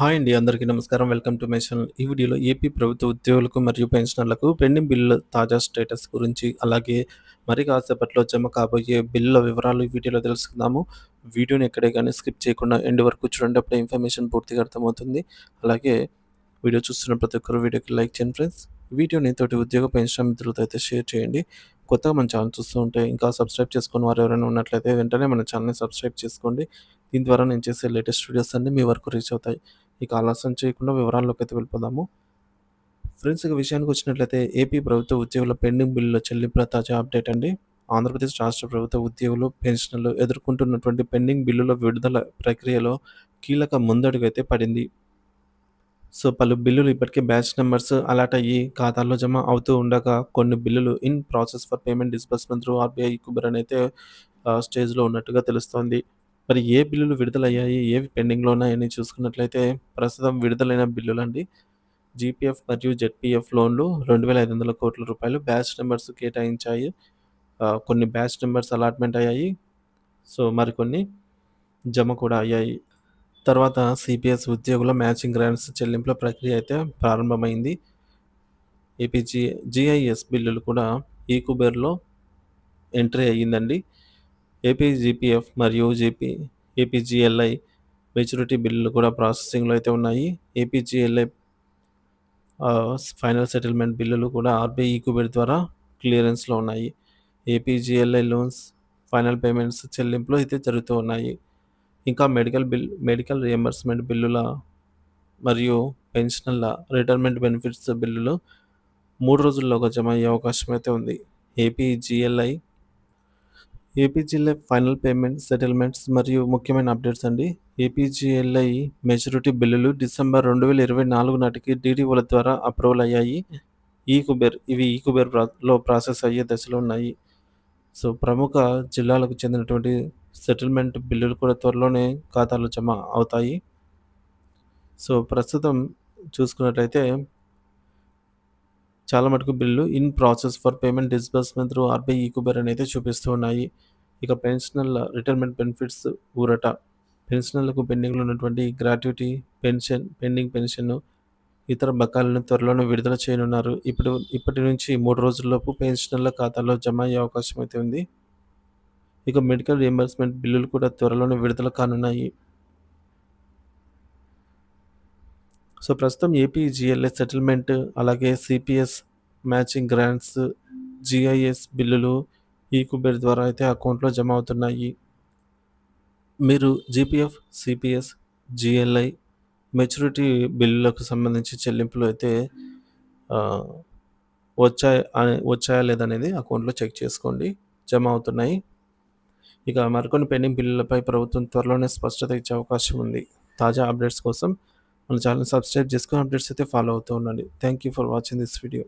Hi అండి అందరికీ నమస్కారం. Welcome to my channel. ఈ వీడియోలో ఏపీ ప్రభుత్వ ఉద్యోగులకు మరియు పెన్షనర్లకు పెండింగ్ బిల్లుల తాజా స్టేటస్ గురించి అలాగే మరి కాసేపట్లో జమ కాబోయే బిల్లుల వివరాలు ఈ వీడియోలో తెలుసుకుందాము. వీడియోని ఎక్కడే కానీ స్కిప్ చేయకుండా ఎండ్ వరకు చూడండి అప్పుడే ఇన్ఫర్మేషన్ పూర్తిగా అర్థమవుతుంది. అలాగే వీడియో చూస్తున్న ప్రతి ఒక్కరు వీడియోకి లైక్ చేయండి ఫ్రెండ్స్. వీడియోని తోటి ఉద్యోగ పెన్షన్ మిత్రులతో అయితే షేర్ చేయండి. కొత్తగా మన ఛానల్ చూస్తూ ఉంటే ఇంకా సబ్స్క్రైబ్ చేసుకుని వారు ఎవరైనా ఉన్నట్లయితే వెంటనే మన ఛానల్ని సబ్స్క్రైబ్ చేసుకోండి. దీని ద్వారా నేను చేసే లేటెస్ట్ వీడియోస్ అన్నీ మీ వరకు రీచ్ అవుతాయి. ఇక ఆలస్యం చేయకుండా వివరాల్లోకి అయితే వెళ్ళిపోదాము. ఫ్రెండ్స్ ఇక విషయానికి వచ్చినట్లయితే ఏపీ ప్రభుత్వ ఉద్యోగుల పెండింగ్ బిల్లుల చెల్లింపుల తాజా అప్డేట్ అండి. ఆంధ్రప్రదేశ్ రాష్ట్ర ప్రభుత్వ ఉద్యోగులు పెన్షన్లు ఎదుర్కొంటున్నటువంటి పెండింగ్ బిల్లుల విడుదల ప్రక్రియలో కీలక ముందడుగు అయితే పడింది. సో పలు బిల్లులు ఇప్పటికే బ్యాచ్ నెంబర్స్ అలాట్ అయ్యి ఖాతాల్లో జమ అవుతూ ఉండగా కొన్ని బిల్లులు in process for payment disbursement through RBI Kuber అయితే స్టేజ్లో ఉన్నట్టుగా తెలుస్తోంది. మరి ఏ బిల్లులు విడుదలయ్యాయి? ఏవి పెండింగ్లో ఉన్నాయని చూసుకున్నట్లయితే ప్రస్తుతం విడుదలైన బిల్లులు అండి జీపీఎఫ్ మరియు జెడ్పీఎఫ్ లోన్లు రెండు వేల ఐదు వందల కోట్ల రూపాయలు బ్యాచ్ నెంబర్స్ కేటాయించాయి. కొన్ని బ్యాచ్ నెంబర్స్ అలాట్మెంట్ అయ్యాయి. సో మరికొన్ని జమ కూడా అయ్యాయి. తర్వాత సిపిఎస్ ఉద్యోగుల మ్యాచింగ్ గ్రాంట్స్ చెల్లింపుల ప్రక్రియ అయితే ప్రారంభమైంది. ఏపీజీ జిఐఎస్ బిల్లులు కూడా ఈ కుబేర్లో ఎంట్రీ అయ్యిందండి. ఏపీజీపీఎఫ్ మరియు జీపీ ఏపీజీఎల్ఐ మెచ్యూరిటీ బిల్లులు కూడా ప్రాసెసింగ్లో అయితే ఉన్నాయి. ఏపీజీఎల్ఐ ఫైనల్ సెటిల్మెంట్ బిల్లులు కూడా ఆర్బీఐ కుబేర్ ద్వారా క్లియరెన్స్లో ఉన్నాయి. ఏపీజీఎల్ఐ లోన్స్ ఫైనల్ పేమెంట్స్ చెల్లింపులు అయితే జరుగుతూ ఉన్నాయి. ఇంకా మెడికల్ బిల్ మెడికల్ రియంబర్స్మెంట్ బిల్లుల మరియు పెన్షన్ల రిటైర్మెంట్ బెనిఫిట్స్ బిల్లులు మూడు రోజుల్లోగా జమ అయ్యే అవకాశం అయితే ఉంది. APGLI APGLI final payment settlements మరియు ముఖ్యమైన అప్డేట్స్ అండి. ఏపీజీఎల్ఐ మెచ్యూరిటీ బిల్లులు డిసెంబర్ రెండు వేల ఇరవై నాలుగు నాటికి డీడీఓల ద్వారా అప్రూవల్ అయ్యాయి. ఈ కుబేర్ ఇవి ఈ కుబేర్లో ప్రాసెస్ అయ్యే దశలో ఉన్నాయి. సో ప్రముఖ జిల్లాలకు చెందినటువంటి సెటిల్మెంట్ బిల్లులు కూడా త్వరలోనే ఖాతాలో జమ అవుతాయి. సో ప్రస్తుతం చూసుకున్నట్లయితే చాలా మటుకు bill in process for payment disbursement through RBI eKuber అనేది చూపిస్తూ ఉన్నాయి. ఇక పెన్షనర్ల రిటైర్మెంట్ బెనిఫిట్స్ ఊరట. పెన్షనర్లకు పెండింగ్లో ఉన్నటువంటి గ్రాట్యుటీ పెన్షన్ పెండింగ్ పెన్షన్ ఇతర బకాలను త్వరలోనే విడుదల చేయనున్నారు. ఇప్పుడు ఇప్పటి నుంచి మూడు రోజుల్లోపు పెన్షనర్ల ఖాతాలో జమ అయ్యే అవకాశం అయితే ఉంది. ఇక మెడికల్ రియంబర్స్మెంట్ బిల్లులు కూడా త్వరలోనే విడుదల కానున్నాయి. సో ప్రస్తుతం ఏపీ జిఎల్ఎస్ సెటిల్మెంట్ అలాగే సిపిఎస్ మ్యాచింగ్ గ్రాంట్స్ జిఐఎస్ బిల్లులు ఈ కుబేర్ ద్వారా అయితే అకౌంట్లో జమ అవుతున్నాయి. మీరు జీపీఎఫ్ సిపిఎస్ జిఎల్ఐ మెచ్యూరిటీ బిల్లులకు సంబంధించి చెల్లింపులు అయితే వచ్చాయి వచ్చాయా లేదనేది అకౌంట్లో చెక్ చేసుకోండి. జమ అవుతున్నాయి. ఇక మరికొన్ని పెండింగ్ బిల్లులపై ప్రభుత్వం త్వరలోనే స్పష్టత ఇచ్చే అవకాశం ఉంది. తాజా అప్డేట్స్ కోసం మన ఛానల్ సబ్స్క్రైబ్ చేసుకుని అప్డేట్స్ అయితే ఫాలో అవుతూ ఉండండి. Thank you for watching this video